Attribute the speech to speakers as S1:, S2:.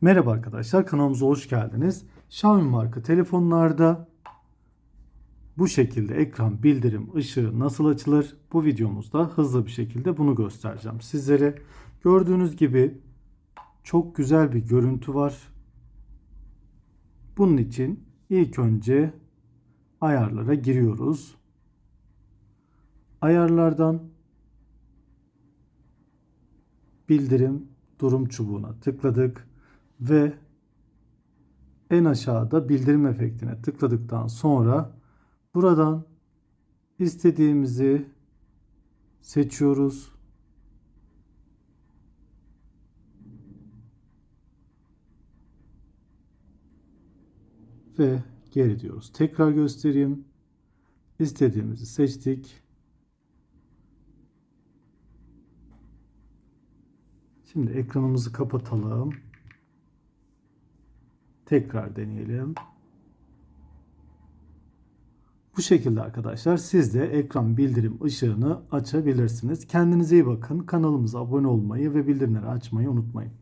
S1: Merhaba arkadaşlar kanalımıza hoş geldiniz. Xiaomi marka telefonlarda bu şekilde ekran bildirim ışığı nasıl açılır? Bu videomuzda hızlı bir şekilde bunu göstereceğim sizlere. Gördüğünüz gibi çok güzel bir görüntü var. Bunun için ilk önce ayarlara giriyoruz. Ayarlardan bildirim durum çubuğuna tıkladık ve en aşağıda bildirim efektine tıkladıktan sonra buradan istediğimizi seçiyoruz. Ve geri diyoruz. Tekrar göstereyim. İstediğimizi seçtik. Şimdi ekranımızı kapatalım. Tekrar deneyelim. Bu şekilde arkadaşlar siz de ekran bildirim ışığını açabilirsiniz. Kendinize iyi bakın. Kanalımıza abone olmayı ve bildirimleri açmayı unutmayın.